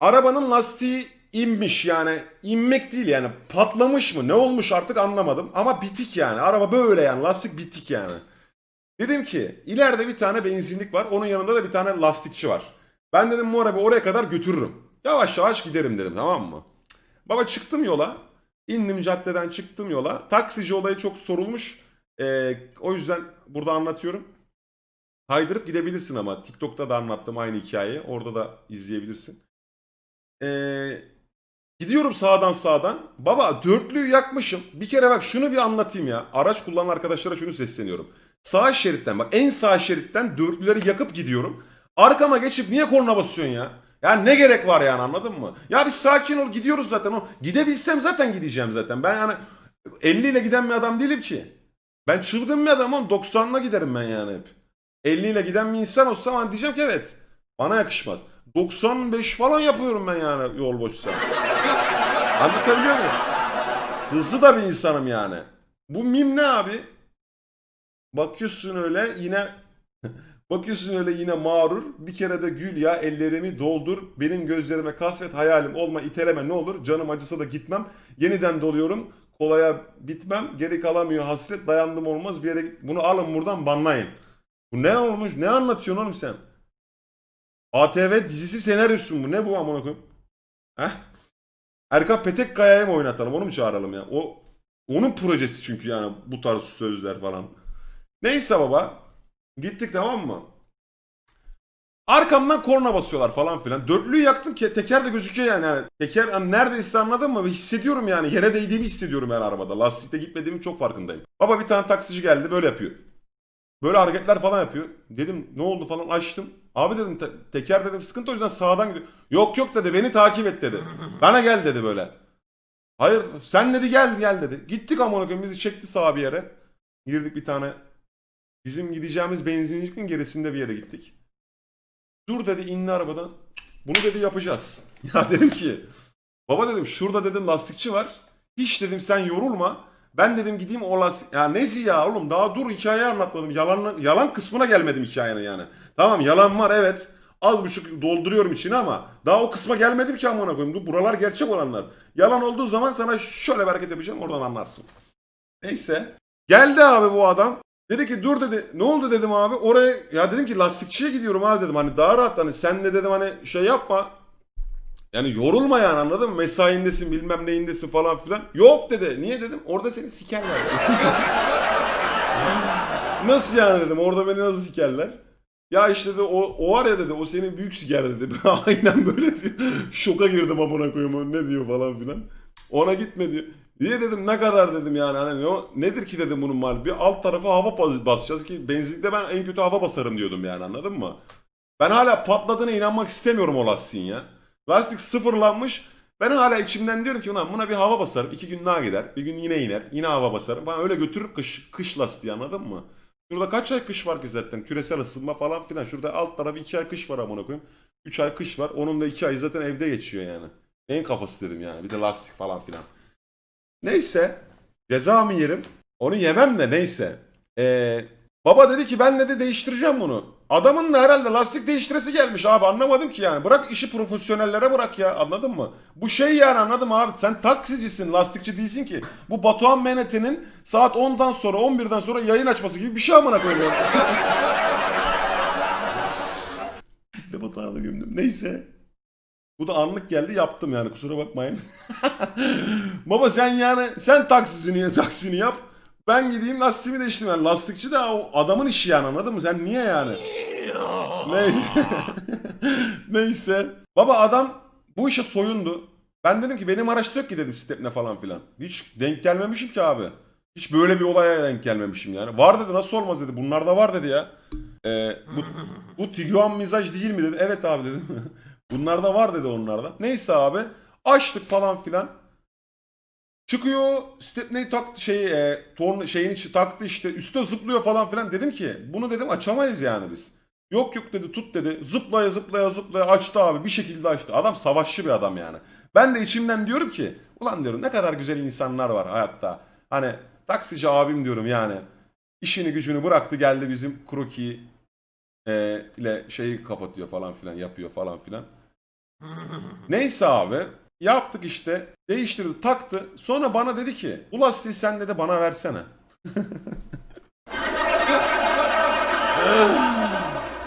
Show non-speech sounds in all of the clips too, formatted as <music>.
Arabanın lastiği inmiş yani. inmek değil yani. Patlamış mı? Ne olmuş artık anlamadım. Ama bitik yani. Araba böyle yani. Lastik bitik yani. Dedim ki ileride bir tane benzinlik var. Onun yanında da bir tane lastikçi var. Ben dedim bu arabayı oraya kadar götürürüm. Yavaş yavaş giderim dedim tamam mı? Baba çıktım yola. İndim caddeden çıktım yola. Taksici olayı çok sorulmuş. Ee, o yüzden burada anlatıyorum. Kaydırıp gidebilirsin ama. TikTok'ta da anlattım aynı hikayeyi. Orada da izleyebilirsin. Ee, gidiyorum sağdan sağdan. Baba dörtlüyü yakmışım. Bir kere bak şunu bir anlatayım ya. Araç kullanan arkadaşlara şunu sesleniyorum. Sağ şeritten bak en sağ şeritten dörtlüleri yakıp gidiyorum. Arkama geçip niye korna basıyorsun ya? Ya ne gerek var yani anladın mı? Ya bir sakin ol gidiyoruz zaten. O gidebilsem zaten gideceğim zaten. Ben yani 50 ile giden bir adam değilim ki. Ben çılgın bir adamım. 90'la giderim ben yani hep. 50 ile giden bir insan olsam hani diyeceğim ki evet. Bana yakışmaz. 95 falan yapıyorum ben yani yol boşsa. Anlatabiliyor muyum? Hızlı da bir insanım yani. Bu mim ne abi? Bakıyorsun öyle yine <laughs> bakıyorsun öyle yine mağrur. Bir kere de gül ya ellerimi doldur. Benim gözlerime kasvet hayalim olma iteleme ne olur. Canım acısa da gitmem. Yeniden doluyorum. Kolaya bitmem. Geri kalamıyor hasret. Dayandım olmaz bir yere. Bunu alın buradan banlayın. Bu ne olmuş? Ne anlatıyorsun oğlum sen? ATV dizisi senaryosu mu? Ne bu amına koyayım? Heh? Erkan Petekkaya'yı mı oynatalım? Onu mu çağıralım ya? O onun projesi çünkü yani bu tarz sözler falan. Neyse baba. Gittik tamam mı? Arkamdan korna basıyorlar falan filan. Dörtlüyü yaktım ki teker de gözüküyor yani. yani teker hani neredeyse anladın mı? Hissediyorum yani. Yere değdiğimi hissediyorum yani arabada. Lastikte gitmediğimin çok farkındayım. Baba bir tane taksici geldi böyle yapıyor. Böyle hareketler falan yapıyor. Dedim ne oldu falan açtım. Abi dedim te- teker dedim sıkıntı o yüzden sağdan gidiyor. Yok yok dedi beni takip et dedi. <laughs> Bana gel dedi böyle. Hayır sen dedi gel gel dedi. Gittik amına koyayım bizi çekti sağa bir yere. Girdik bir tane bizim gideceğimiz benzincilik gerisinde bir yere gittik. Dur dedi indi arabadan. Bunu dedi yapacağız. <laughs> Ya dedim ki baba dedim şurada dedim lastikçi var. Hiç dedim sen yorulma. Ben dedim gideyim o lastik... Ya nesi ya oğlum daha dur hikayeyi anlatmadım. Yalan, yalan kısmına gelmedim hikayenin yani. Tamam yalan var evet. Az buçuk dolduruyorum içine ama daha o kısma gelmedim ki amına koyayım. Buralar gerçek olanlar. Yalan olduğu zaman sana şöyle bir hareket yapacağım oradan anlarsın. Neyse. Geldi abi bu adam. Dedi ki dur dedi. Ne oldu dedim abi. Oraya ya dedim ki lastikçiye gidiyorum abi dedim. Hani daha rahat hani sen de dedim hani şey yapma. Yani yorulma yani anladın mı? Mesaindesin bilmem neyindesin falan filan. Yok dedi. Niye dedim? Orada seni sikerler. <laughs> nasıl yani dedim. Orada beni nasıl sikerler? Ya işte de o, o var ya dedi. O senin büyük siker dedi. <laughs> Aynen böyle diyor. Şoka girdim koyayım. o Ne diyor falan filan. Ona gitme diyor. Niye dedim ne kadar dedim yani hani ne, nedir ki dedim bunun mali. Bir alt tarafa hava bas- basacağız ki benzinlikte ben en kötü hava basarım diyordum yani anladın mı? Ben hala patladığına inanmak istemiyorum o lastiğin ya. Lastik sıfırlanmış. Ben hala içimden diyorum ki ulan buna bir hava basarım. iki gün daha gider. Bir gün yine iner. Yine hava basarım. Ben öyle götürüp kış, kış lastiği anladın mı? Şurada kaç ay kış var ki zaten? Küresel ısınma falan filan. Şurada alt tarafı iki ay kış var amına koyayım. Üç ay kış var. Onun da iki ay zaten evde geçiyor yani. En kafası dedim yani. Bir de lastik falan filan. Neyse. Ceza mı yerim? Onu yemem de neyse. Ee, baba dedi ki ben dedi değiştireceğim bunu. Adamın da herhalde lastik değiştiresi gelmiş abi anlamadım ki yani. Bırak işi profesyonellere bırak ya anladın mı? Bu şey yani anladım abi sen taksicisin lastikçi değilsin ki. Bu Batuhan Menete'nin saat 10'dan sonra 11'den sonra yayın açması gibi bir şey amına koyayım ya. <laughs> de Batuhan'a da gömdüm. Neyse. Bu da anlık geldi yaptım yani kusura bakmayın. <laughs> Baba sen yani sen taksicini taksini yap. Ben gideyim lastiğimi değiştireyim. Yani lastikçi de o adamın işi yani anladın mı? Sen niye yani? <laughs> Ne? <laughs> Neyse. Baba adam bu işe soyundu. Ben dedim ki benim araçta yok ki dedim stepne falan filan. Hiç denk gelmemişim ki abi. Hiç böyle bir olaya denk gelmemişim yani. Var dedi nasıl olmaz dedi. Bunlar da var dedi ya. Ee, bu, bu Tiguan mizaj değil mi dedi. Evet abi dedim. <laughs> Bunlar da var dedi onlarda. Neyse abi. Açtık falan filan. Çıkıyor stepneyi taktı şeyi e, torn şeyin içi taktı işte üste zıplıyor falan filan dedim ki bunu dedim açamayız yani biz. Yok yok dedi tut dedi zıplaya zıplaya zıplaya açtı abi bir şekilde açtı. Adam savaşçı bir adam yani. Ben de içimden diyorum ki ulan diyorum ne kadar güzel insanlar var hayatta. Hani taksici abim diyorum yani. İşini gücünü bıraktı geldi bizim kroki e, ile şeyi kapatıyor falan filan yapıyor falan filan. <laughs> Neyse abi yaptık işte değiştirdi taktı sonra bana dedi ki bu lastiği sen de bana versene. <laughs>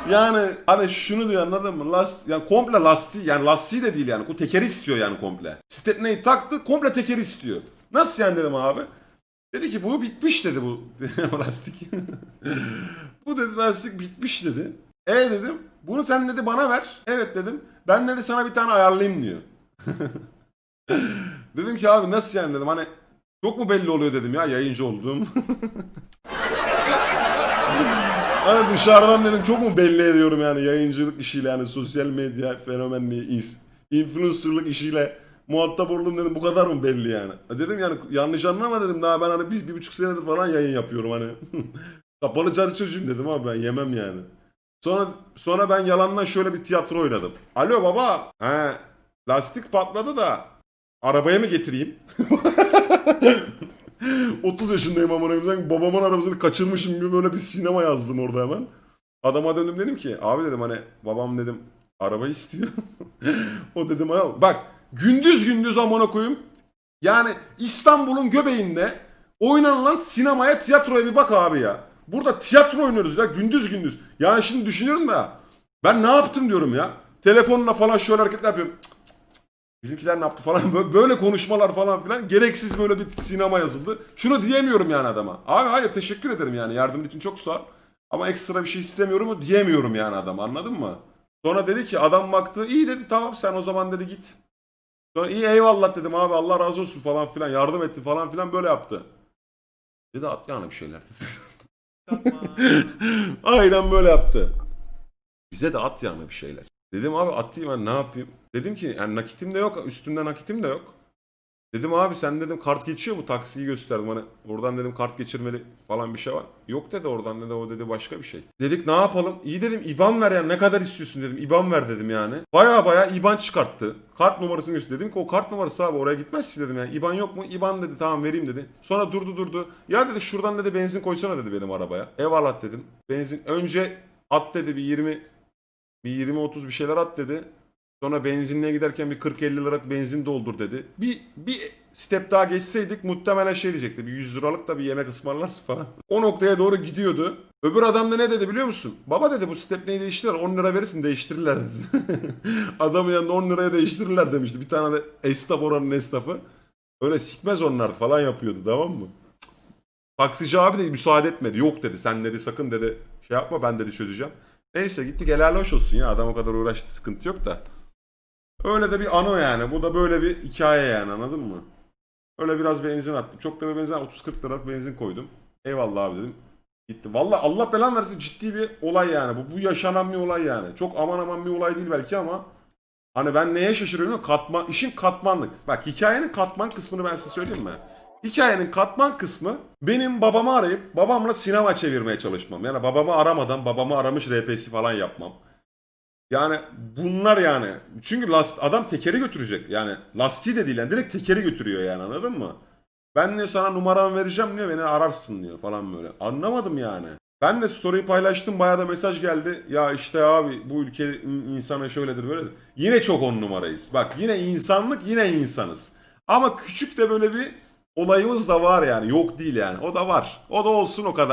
yani hani şunu diyor anladın mı? Last, yani komple lastiği yani lastiği de değil yani. Bu tekeri istiyor yani komple. Stepney'i taktı komple tekeri istiyor. Nasıl yani dedim abi. Dedi ki bu bitmiş dedi bu <laughs> lastik. <laughs> bu dedi lastik bitmiş dedi. E dedim bunu sen dedi bana ver. Evet dedim. Ben dedi sana bir tane ayarlayayım diyor. <laughs> dedim ki abi nasıl yani dedim hani çok mu belli oluyor dedim ya yayıncı olduğum. <laughs> hani dışarıdan dedim çok mu belli ediyorum yani yayıncılık işiyle yani sosyal medya fenomenliği, ins- influencerlık işiyle muhatap oldum dedim bu kadar mı belli yani. E Dedim yani yanlış anlama dedim daha ben hani bir, bir buçuk senedir falan yayın yapıyorum hani. <laughs> Kapalı çarşı çocuğum dedim abi ben yemem yani. Sonra sonra ben yalandan şöyle bir tiyatro oynadım. Alo baba. He, lastik patladı da arabaya mı getireyim? <laughs> 30 yaşındayım amına koyayım. Babamın arabasını kaçırmışım gibi böyle bir sinema yazdım orada hemen. Adama döndüm dedim ki abi dedim hani babam dedim araba istiyor. <laughs> o dedim "Ha, bak gündüz gündüz amına koyayım. Yani İstanbul'un göbeğinde oynanılan sinemaya tiyatroya bir bak abi ya. Burada tiyatro oynuyoruz ya gündüz gündüz. Yani şimdi düşünüyorum da ben ne yaptım diyorum ya. Telefonla falan şöyle hareketler yapıyorum. Cık. Bizimkiler ne yaptı falan <laughs> Bö- böyle konuşmalar falan filan gereksiz böyle bir sinema yazıldı. Şunu diyemiyorum yani adama. Abi hayır teşekkür ederim yani yardım için çok sağ ol. Ama ekstra bir şey istemiyorum diyemiyorum yani adam anladın mı? Sonra dedi ki adam baktı iyi dedi tamam sen o zaman dedi git. Sonra iyi eyvallah dedim abi Allah razı olsun falan filan yardım etti falan filan böyle yaptı. Dedi at yani bir şeyler dedi. <laughs> Aynen böyle yaptı. Bize de at yani bir şeyler. Dedim abi atayım ben ne yapayım? Dedim ki yani nakitim de yok üstümde nakitim de yok. Dedim abi sen dedim kart geçiyor mu? Taksiyi gösterdim hani oradan dedim kart geçirmeli falan bir şey var. Yok dedi oradan dedi o dedi başka bir şey. Dedik ne yapalım? İyi dedim IBAN ver yani ne kadar istiyorsun dedim. IBAN ver dedim yani. Baya baya IBAN çıkarttı. Kart numarasını gösterdi. Dedim ki o kart numarası abi oraya gitmez ki dedim yani. IBAN yok mu? IBAN dedi tamam vereyim dedi. Sonra durdu durdu. Ya dedi şuradan dedi benzin koysana dedi benim arabaya. Eyvallah dedim. Benzin önce at dedi bir 20 bir 20-30 bir şeyler at dedi. Sonra benzinliğe giderken bir 40-50 liralık benzin doldur dedi. Bir, bir step daha geçseydik muhtemelen şey diyecekti. Bir 100 liralık da bir yemek ısmarlarsın falan. O noktaya doğru gidiyordu. Öbür adam da ne dedi biliyor musun? Baba dedi bu stepneyi değiştirir 10 lira verirsin değiştirirler dedi. <laughs> Adamın yanında 10 liraya değiştirirler demişti. Bir tane de esnaf oranın esnafı. Öyle sikmez onlar falan yapıyordu tamam mı? Taksici abi de müsaade etmedi. Yok dedi sen dedi sakın dedi şey yapma ben dedi çözeceğim. Neyse gittik helal hoş olsun ya adam o kadar uğraştı sıkıntı yok da. Öyle de bir anı yani. Bu da böyle bir hikaye yani anladın mı? Öyle biraz benzin attım. Çok da bir benzin 30-40 liralık benzin koydum. Eyvallah abi dedim. Gitti. Vallahi Allah belan versin ciddi bir olay yani. Bu, bu yaşanan bir olay yani. Çok aman aman bir olay değil belki ama hani ben neye şaşırıyorum? Katman, işin katmanlık. Bak hikayenin katman kısmını ben size söyleyeyim mi? Hikayenin katman kısmı benim babamı arayıp babamla sinema çevirmeye çalışmam. Yani babamı aramadan babamı aramış RP'si falan yapmam. Yani bunlar yani. Çünkü last, adam tekeri götürecek. Yani lastiği de değil yani direkt tekeri götürüyor yani anladın mı? Ben diyor sana numaramı vereceğim diyor beni ararsın diyor falan böyle. Anlamadım yani. Ben de story'i paylaştım bayağı da mesaj geldi. Ya işte abi bu ülke insanı şöyledir böyledir. Yine çok on numarayız. Bak yine insanlık yine insanız. Ama küçük de böyle bir olayımız da var yani. Yok değil yani. O da var. O da olsun o kadar.